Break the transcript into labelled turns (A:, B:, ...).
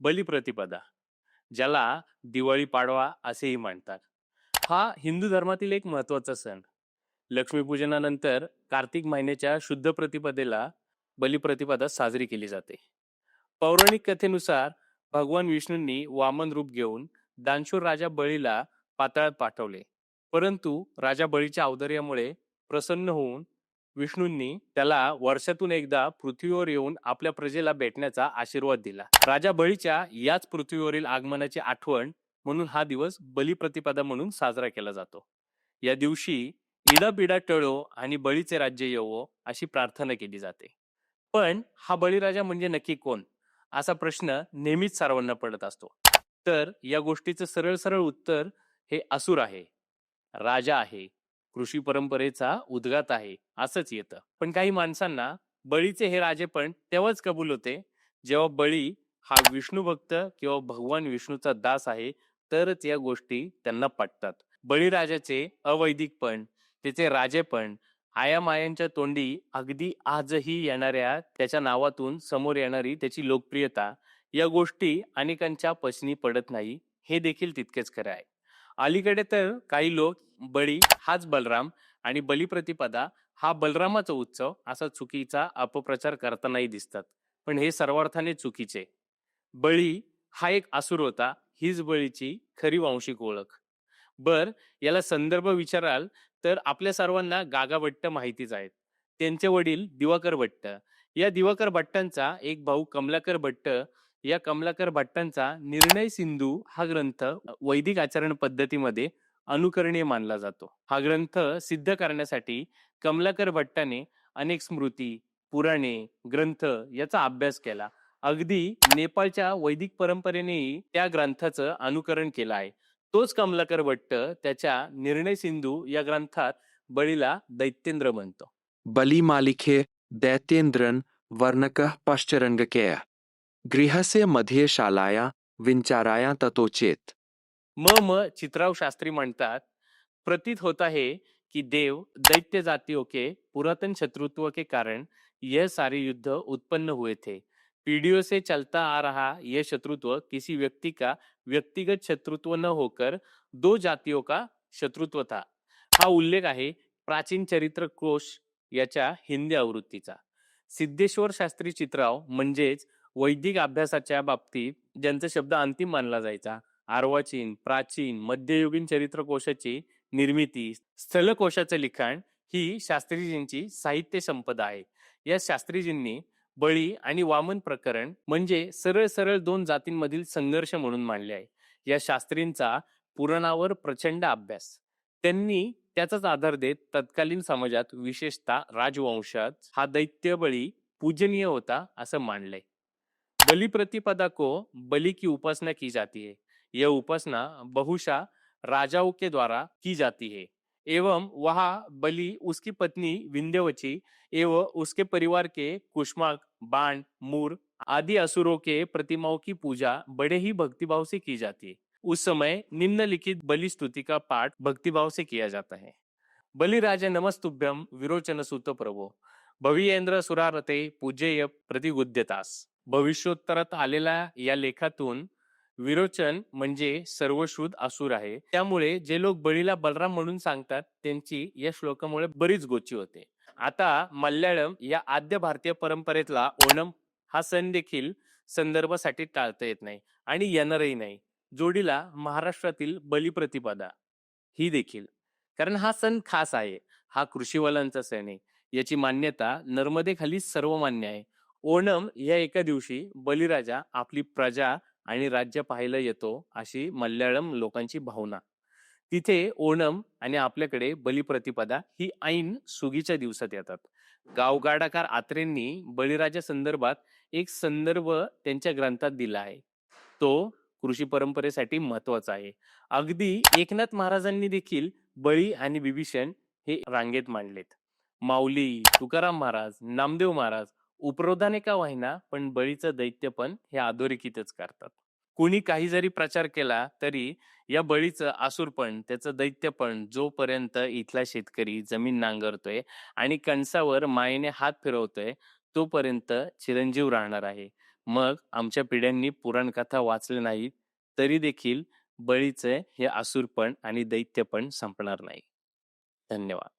A: बलिप्रतिपदा ज्याला दिवाळी पाडवा असेही म्हणतात. हा हिंदू धर्मातील एक महत्त्वाचा सण. लक्ष्मीपूजनानंतर कार्तिक महिन्याच्या शुद्ध प्रतिपदेला बलिप्रतिपदा साजरी केली जाते. पौराणिक कथेनुसार भगवान विष्णूंनी वामन रूप घेऊन दानशूर राजा बळीला पाताळात पाठवले. परंतु राजा बळीच्या औदर्यामुळे प्रसन्न होऊन विष्णूंनी त्याला वर्षातून एकदा पृथ्वीवर येऊन आपल्या प्रजेला भेटण्याचा आशीर्वाद दिला. राजा बळीच्या याच पृथ्वीवरील आगमनाची आठवण म्हणून हा दिवस बलिप्रतिपदा म्हणून साजरा केला जातो. या दिवशी इडापिडा टळो आणि बळीचे राज्य येवो अशी प्रार्थना केली जाते. पण हा बळीराजा म्हणजे नक्की कोण? असा प्रश्न नेहमीच सर्वांना पडत असतो. तर या गोष्टीचं सरळ सरळ उत्तर हे असुर आहे. राजा आहे. कृषी परंपरेचा उद्गात आहे असंच येतं. पण काही माणसांना बळीचे हे राजे पण तेव्हाच कबूल होते जेव्हा बळी हा विष्णू भक्त किंवा भगवान विष्णूचा दास आहे तरच या गोष्टी त्यांना पटतात. बळीराजाचे अवैदिकपण त्याचे राजेपण आयामायांच्या तोंडी अगदी आजही येणाऱ्या त्याच्या नावातून समोर येणारी त्याची लोकप्रियता या गोष्टी अनेकांच्या पचनी पडत नाही हे देखील तितकेच खरं आहे. अलीकडे तर काही लोक बळी हाच बलराम आणि बलिप्रतिपदा हा बलरामाचा उत्सव असा चुकीचा अपप्रचार करतानाही दिसतात. पण हे सर्वार्थाने चुकीचे. बळी हा एक असुर होता हीच बळीची खरी वांशिक ओळख. बर याला संदर्भ विचाराल तर आपल्या सर्वांना गागा भट्ट माहितीच आहेत. त्यांचे वडील दिवाकर भट्ट. या दिवाकर भट्टांचा एक भाऊ कमलाकर भट्ट या कमलाकर भट्टांचा निर्णय सिंधू हा ग्रंथ वैदिक आचरण पद्धतीमध्ये अनुकरणीय मानला जातो. हा ग्रंथ सिद्ध करण्यासाठी कमलाकर भट्टाने अनेक स्मृती पुराणे ग्रंथ याचा अभ्यास केला. अगदी नेपाळच्या वैदिक परंपरेनेही त्या ग्रंथाचं अनुकरण केलं आहे. तोच कमलाकर भट्ट त्याच्या निर्णय सिंधू या ग्रंथात बळीला दैत्येंद्र म्हणतो.
B: बलिमालिखे दैत्येंद्रन वर्णकः पश्चरङ्गकेय गृहस्यमध्ये शालाया विंचाराया ततोचेत
A: म म चित्राव शास्त्री म्हणतात प्रतीत होता है कि देव दैत्य जातियों के पुरातन शत्रुत्व के कारण यह सारे युद्ध उत्पन्न हुए थे पीढ़ियों से चलता आ रहा यह शत्रुत्व किसी व्यक्ति का व्यक्तिगत शत्रुत्व न होकर दो जातियों का शत्रुत्व था. हा उल्लेख आहे प्राचीन चरित्र कोश याच्या हिंदी आवृत्तीचा. सिद्धेश्वर शास्त्री चित्राव म्हणजेच वैदिक अभ्यासाच्या बाबतीत ज्यांचा शब्द अंतिम मानला जायचा आर्वाचीन प्राचीन मध्ययुगीन चरित्रकोशाची निर्मिती स्थलकोशाचं लिखाण ही शास्त्रीजींची साहित्य संपदा आहे. या शास्त्रीजींनी बळी आणि वामन प्रकरण म्हणजे सरळ सरळ दोन जातींमधील संघर्ष म्हणून मांडले आहे. या शास्त्रींचा पुराणावर प्रचंड अभ्यास. त्यांनी त्याचाच आधार देत तत्कालीन समाजात विशेषतः राजवंशात हा दैत्य बळी पूजनीय होता असं मानलंय. बलि प्रतिपदा को बली की उपासना की जाती है यह उपासना बहुशा राजाओं के द्वारा की जाती है। एवं वहाँ बलि उसकी पत्नी विंध्यवची एवं उसके परिवार के कुष्माक बाण, मूर आदि असुरों के प्रतिमाओं की पूजा बड़े ही भक्तिभाव से की जाती है। उस समय निम्नलिखित बलि स्तुति का पाठ भक्तिभाव से किया जाता है। बलि राजा नमस्तुभ्यम विरोचन सुत प्रभो। भवियेंद्र सुरारते पूजेय प्रतिगुद्यतास भविष्योत्तरात आलेल्या या लेखातून विरोचन म्हणजे सर्वशुद्ध असुर आहे. त्यामुळे जे लोक बळीला बलराम म्हणून सांगतात त्यांची या श्लोकामुळे बरीच गोची होते. आता मल्याळम या आद्य भारतीय परंपरेतला ओणम हा सण देखील संदर्भासाठी टाळता येत नाही आणि येणारही नाही. जोडीला महाराष्ट्रातील बलिप्रतिपदा ही देखील. कारण हा सण खास आहे. हा कृषीवालांचा सण आहे. याची मान्यता नर्मदेखाली सर्वमान्य आहे. ओणम या एका दिवशी बलिराजा आपली प्रजा आणि राज्य पाहायला येतो अशी मल्याळम लोकांची भावना. तिथे ओणम आणि आपल्याकडे बलिप्रतिपदा ही ऐन सुगीच्या दिवसात येतात. गावगाडाकार आत्रेंनी बळीराजा संदर्भात एक संदर्भ त्यांच्या ग्रंथात दिला आहे. तो कृषी परंपरेसाठी महत्त्वाचा आहे. अगदी एकनाथ महाराजांनी देखील बळी आणि बिभीषण हे रांगेत मांडलेत. माऊली तुकाराम महाराज नामदेव महाराज उपरोधाने का वाहिना पण बळीचं दैत्यपण हे अधोरेखितच करतात. कुणी काही जरी प्रचार केला तरी या बळीचं आसुरपण त्याचं दैत्यपण जोपर्यंत इथला शेतकरी जमीन नांगरतोय आणि कणसावर मायेने हात फिरवतोय तोपर्यंत चिरंजीव राहणार आहे. मग आमच्या पिढ्यांनी पुराणकथा वाचल्या नाहीत तरी देखील बळीचे हे आसुरपण आणि दैत्यपण संपणार नाही. धन्यवाद.